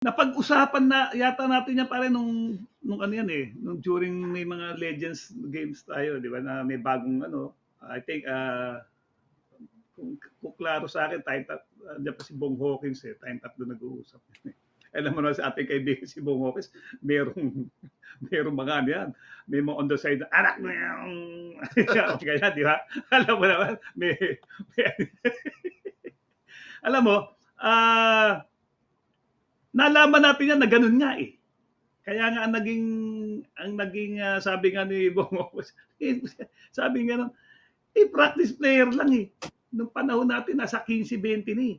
Napag-usapan na yata natin yan pare nung nung ano yan eh, nung during may mga Legends games tayo, di ba, na may bagong ano, I think ah kung, kung klaro sa akin, time tap, uh, pa si Bong Hawkins eh, time tap doon nag-uusap. Alam mo na sa ating kaibigan si Bong Hawkins, merong, merong mga ano yan, may mga on the side, anak mo yung, kaya di ba? Alam mo naman, may, may alam mo, ah, nalaman natin yan na ganun nga eh. Kaya nga ang naging ang naging ah, sabi nga ni Bongo, sabi nga nun, eh practice player lang eh. Nung panahon natin nasa 15-20 ni.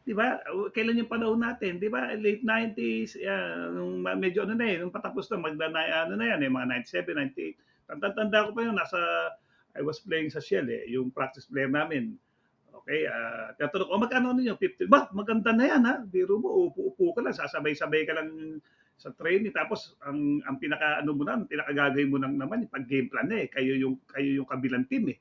Di ba? Kailan yung panahon natin? Di ba? Late 90s, yeah, nung ma- medyo ano na eh, nung patapos na magda na ano na yan, eh, mga 97, 98. Tanda-tanda ko pa yun, nasa I was playing sa Shell eh, yung practice player namin. Okay, ah, uh, tatanong ko, oh, magkano ninyo? 50. Ba, maganda na yan ha. Biro mo, upo-upo ka lang, sasabay-sabay ka lang sa training. Tapos, ang, ang pinaka, ano mo na, ang pinaka gagawin mo lang naman, pag game plan na eh, kayo yung, kayo yung kabilang team eh.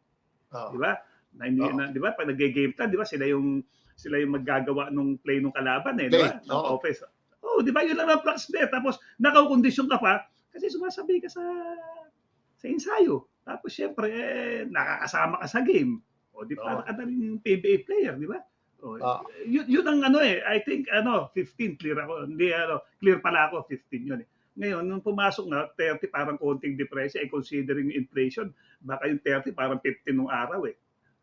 Oo. Di ba? Na, hindi, Oo. na, di ba? Pag nag-game plan, di ba? Sila yung, sila yung maggagawa nung play nung kalaban eh. Di ba? Ng oo. offense. Oh, di ba? Yun lang ang practice player. Tapos, nakakondisyon ka pa, kasi sumasabay ka sa, sa ensayo. Tapos, syempre, eh, nakakasama ka sa game. O, di Oo. para ka na rin PBA player, di ba? O, Ah. yun, yun ang ano eh, I think, ano, 15 clear ako. Hindi, ano, clear pala ako, 15 yun eh. Ngayon, nung pumasok na, 30 parang konting depresya, eh, considering yung inflation, baka yung 30 parang 15 nung araw eh.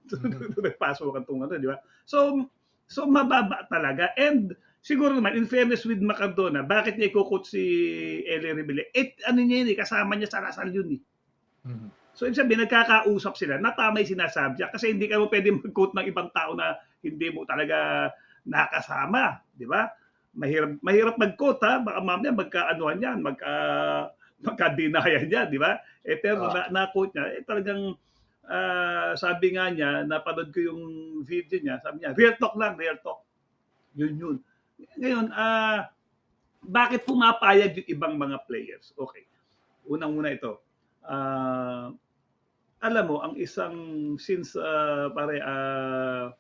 Nagpasok ka itong ano, di ba? So, so mababa talaga. And siguro naman, in fairness with Macardona, bakit niya ikukot si Eli Rebile? Eh, ano niya yun eh, kasama niya sa Lasal yun eh. Mhm. So, ibig sabihin, nagkakausap sila na tama yung sinasabi niya kasi hindi ka mo pwede mag-quote ng ibang tao na hindi mo talaga nakasama, di ba? Mahirap, mahirap mag-quote ha, baka mamaya magka-anuhan yan, magka, magka-denial yan, di ba? Eh, pero na, na-quote niya, eh talagang ah, sabi nga niya, napanood ko yung video niya, sabi niya, real talk lang, real talk. Yun yun. Ngayon, ah, bakit pumapayag yung ibang mga players? Okay. Unang-una ito. Ah, alam mo, ang isang, since ah, pare, ah,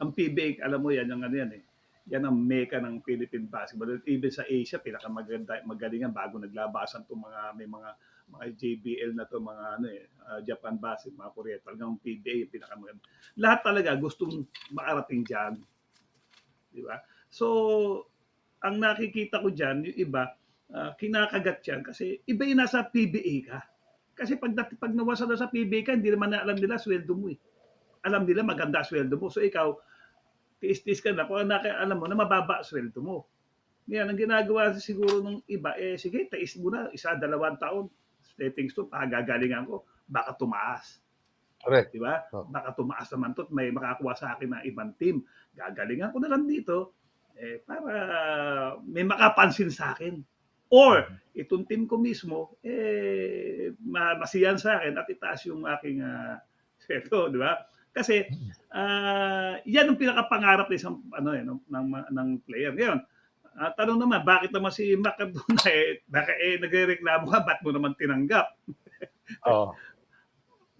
ang PBA, alam mo yan, yung ano yan eh. Yan ang meka ng Philippine basketball. Even sa Asia, pinakamaganda, magalingan bago naglabasan itong mga, may mga mga JBL na to mga ano eh, ah, Japan Basket, mga Korea, talagang PBA yung pinakamaganda. Lahat talaga gustong makarating diyan. Di ba? So, ang nakikita ko diyan, yung iba, ah, kinakagat yan kasi iba yung nasa PBA ka. Kasi pag, pag nawasa na sa PBA ka, hindi naman na alam nila sweldo mo eh. Alam nila maganda sweldo mo. So ikaw, tiis-tiis ka na kung alam mo na mababa sweldo mo. Ngayon, ang ginagawa siguro ng iba, eh sige, tais mo na, isa, dalawang taon, stepping stone, pagagalingan ko, baka tumaas. Correct. Di ba? Oh. Baka tumaas naman to may makakuha sa akin na ibang team. Gagalingan ko na lang dito eh, para may makapansin sa akin. Or, itong team ko mismo, eh, ma- masiyan sa akin at itaas yung aking uh, sweldo, di ba? Kasi, ah, yan ang pinakapangarap ng isang ano, eh, ng, ng, ng player. Ngayon, ah, tanong naman, bakit naman si Macardona, eh, baka eh, nagre-reklamo ka, ba't mo naman tinanggap? Oo.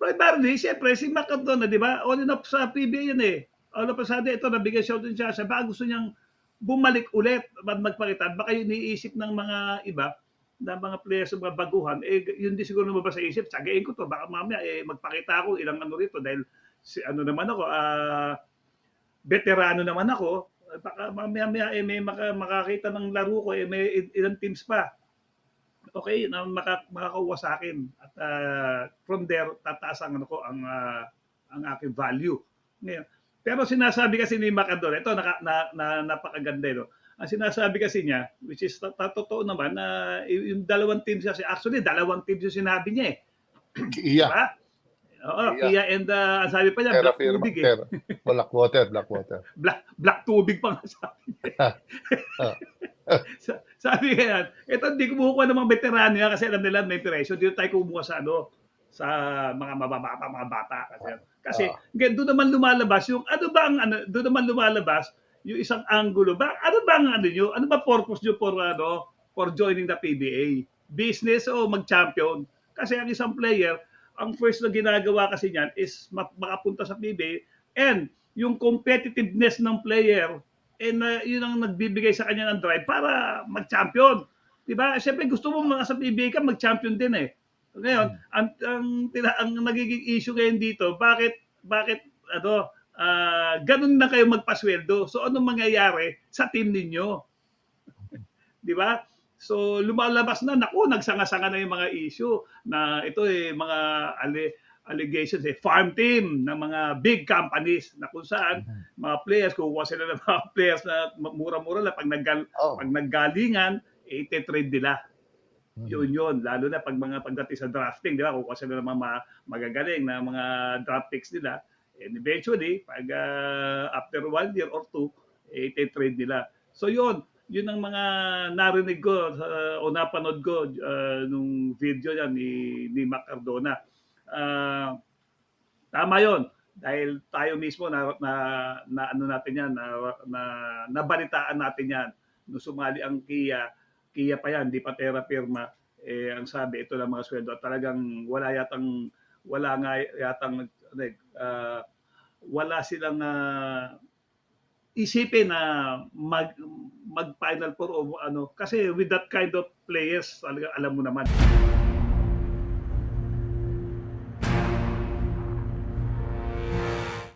Primarily, siyempre, si Macardona, di ba? All in up sa PBA yan eh. All of a sudden, ito, nabigyan siya din siya. Sa baka gusto niyang bumalik ulit, mag- magpakita. Baka yung iniisip ng mga iba, na mga players ng mga baguhan, eh, yun di siguro lumabas sa isip, tsagain ko to, baka mamaya, eh, magpakita ako ilang ano rito, dahil, si, ano naman ako, ah, veterano naman ako, baka mamaya, mamaya eh, may maka, makakita ng laro ko, eh, may il- ilang teams pa. Okay na maka, makakakuha sa akin. At ah, from there tataas ang ano ko ang ah, ang aking value. Ngayon pero sinasabi kasi ni Macador ito naka, na, na, napakaganda ito ang sinasabi kasi niya which is totoo naman na y- yung dalawang teams kasi actually dalawang teams yung sinabi niya eh Iya. diba? Oo, Yeah. Kia and uh, ang sabi pa niya, Terra black firma. tubig eh. Terra. Blackwater, Blackwater. Black, black tubig pa nga sabi niya. Sa- sabi kaya, ito hindi kumukuha ng mga veterano yan kasi alam nila may presyo. Dito tayo kumuha sa ano, sa mga mababata, mga bata. Kasi, kasi ngayon, doon naman lumalabas yung, ano ba ang, ano, doon naman lumalabas yung isang angulo. Ba, ano ba ang ano nyo? Ano ba purpose nyo for, ano, for joining the PBA? Business o mag-champion? Kasi ang isang player, ang first na ginagawa kasi niyan is ma- makapunta sa PBA and yung competitiveness ng player and uh, yun ang nagbibigay sa kanya ng drive para mag-champion. 'Di ba? Siyempre gusto mo mga sa PBA ka mag-champion din eh. Ngayon, ang ang, tila, ang nagiging issue ngayon dito, bakit bakit ano ah ganun na kayo magpasweldo? So anong mangyayari sa team ninyo? 'Di ba? So lumalabas na naku, nagsanga-sanga na yung mga issue na ito eh mga ali, allegations eh farm team ng mga big companies na kung saan mga players kukuha sila ng mga players na mura-mura lang pag naggal Oh. pag naggalingan eh, ite-trade nila. Mhm. Yun yun. Lalo na pag mga pagdating sa drafting, di ba? Kukuha sila ng mga magagaling na mga draft picks nila. And eventually, pag ah, after one year or two, eh, ite-trade nila. So yun, yun ang mga narinig ko sa- o napanood ko ah, nung video niya ni, ni Mac Cardona. Ah, tama yon dahil tayo mismo na, na, na ano natin yan, na, na nabalitaan natin yan. Nung sumali ang Kia, Kia pa yan, di pa terra firma. Eh, ang sabi, ito lang mga sweldo. At talagang wala yatang, wala nga yatang, ah, wala silang ah, isipin na mag, mag Final Four o ano. Kasi with that kind of players, alam mo naman.